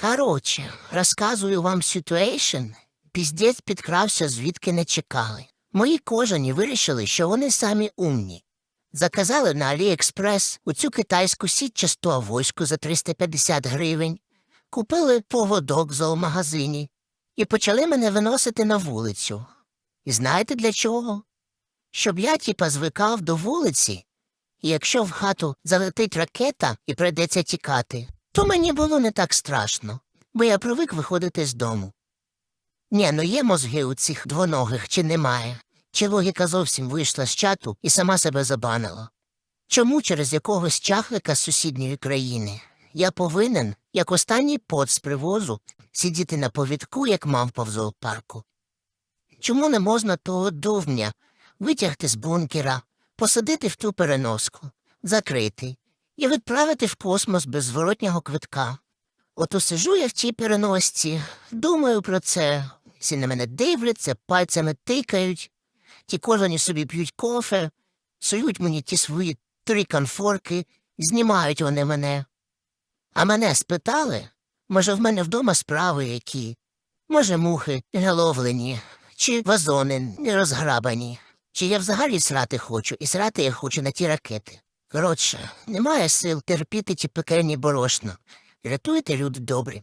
Короче, розказую вам ситуейшн. Піздець підкрався, звідки не чекали. Мої кожані вирішили, що вони самі умні. Заказали на Аліекспрес оцю китайську сітчасту авоську за 350 гривень, купили поводок в зоомагазині і почали мене виносити на вулицю. І знаєте для чого? Щоб я тіпа звикав до вулиці, і якщо в хату залетить ракета і прийдеться тікати, то мені було не так страшно, бо я привик виходити з дому. Ні, ну є мозги у цих двоногих чи немає? Чи логіка зовсім вийшла з чату і сама себе забанила? Чому через якогось чахлика з сусідньої країни я повинен, як останній пот з привозу, сидіти на повідку, як мавпа в зоопарку? Чому не можна того довня витягти з бункера, посадити в ту переноску, закрити і відправити в космос без зворотнього квитка? Ото сижу я в тій переносці, думаю про це, всі на мене дивляться, пальцями тикають, ті кожані собі п'ють кофе, сують мені ті свої три конфорки, знімають вони мене. А мене спитали, може, в мене вдома справи які, може, мухи наловлені, чи вазони не розграбані, чи я взагалі срати хочу, і срати я хочу на ті ракети. Коротше, немає сил терпіти ті пекельні борошна. Рятуйте, люди добрі.